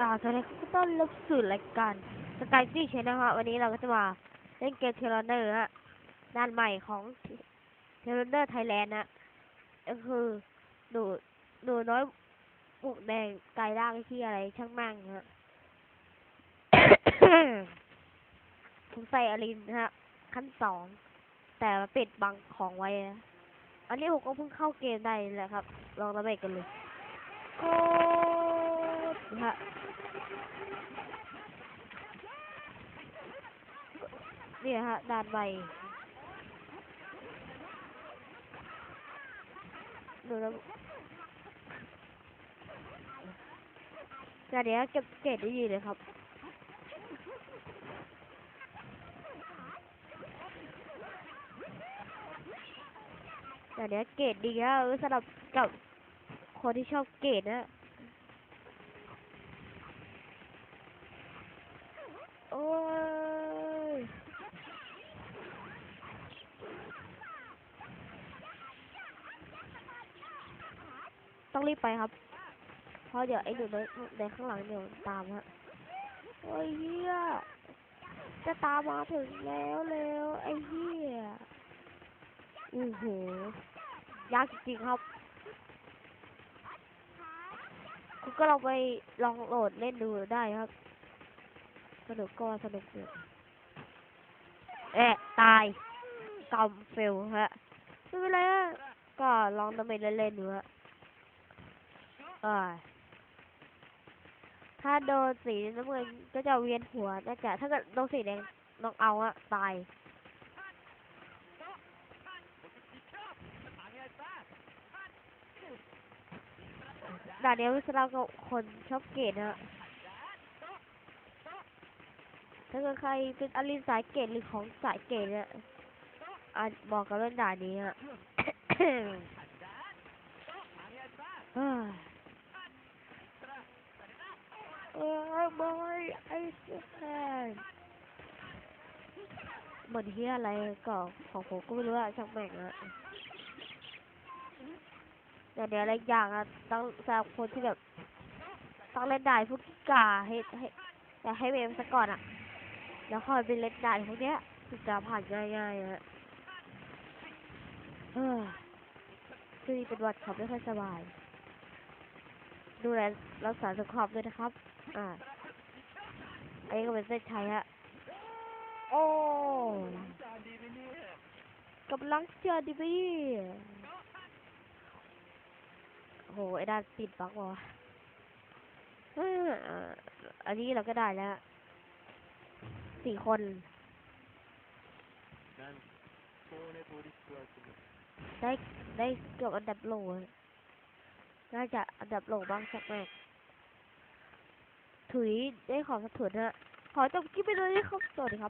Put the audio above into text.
อ่าสวัสดีครับต้อนรับสู่รายการสกายซี่ชนะฮะวันนี้เราก็จะมาเล่นเกมเทเลเนอร์ฮะด้านใหม่ของเทเลเนอร์ไทยแลนด์นะก็คือหนูหนูน้อยบุกแดงกายร่างที่อะไรช่างแม่งฮะผมใส่อลินนะฮะ ขั้นสอง แต่มาปิดบังของไว้นะอันนี้ผมก็เพิ่งเข้าเกมได้แหละครับ ลองระเบิดกันเลยโอ้นะฮะ เนี่ยฮะด่านใบดูแล้วแต่เดี๋ยวเก็บเกรดได้ดีเลยครับ แต่เดี๋ยวเกรดดีนะเออสำหรับกับคนที่ชอบเกรดนะ โอ้ยต้องรีบไปครับ เพราะเดี๋ยวไอ้หนูในในข้างหลังเดี๋ยวตามฮะโอ้ยเฮียจะตามมาถึงแล้วเร็วไอ้เฮียอู้หูยากจริงๆครับคุณก็ลองไปลองโหลดเล่นดูได้ครับ สนุกก็สนุกอยู่เอ๊ะตายกำเฟลฮะไม่เป็นไรฮะก็ลองดาเมจเล่นๆดูฮะอ่าถ้าโดนสีน้ำเงินก็จะเวียนหัวน่จะถ้าเกิดโดนสีแดงน้องเอาอะตายด่านนี้สำหรับกับคนชอบเกตนะฮะ ถ้าเกิดใครเป็นอลินสายเกตหรือของสายเกตเนี่ยอาจบอกกับเล่นด่านี้ฮะเฮ้ยเออบอยไอ้เสียเหมือนเฮียอะไรก็ของผมก็ไม่รู้อะช่างแม่งอะแต่เดี๋ยวอะไรอย่างอะต้องสำหรับคนที่แบบต้องเล่นด่านพวกกิ้งก่าให้ให้แต่ให้เวมซะก่อนอะ แล้วคอยไปเล่นด่านพวกเนี้ยจะผ่านง่ายๆอะเฮ้ยคือเป็นวัดขับไม่ค่อยสบาย ดูแลรักษาสุขภาพด้วยนะครับ อ่าอันนี้ก็เป็นเส้นชัยฮะ โอ้กำลังเจอดีไปดิโห ไอ้ด้านติดบักวะอ่าอันนี้เราก็ได้แล้ว สี่คนได้ได้เกือบอันดับโลอะน่าจะอันดับโลบ้างสักแม่ถุยได้ของสักถุนฮะขอจบคลิปไปเลยนะครับสวัสดีครับ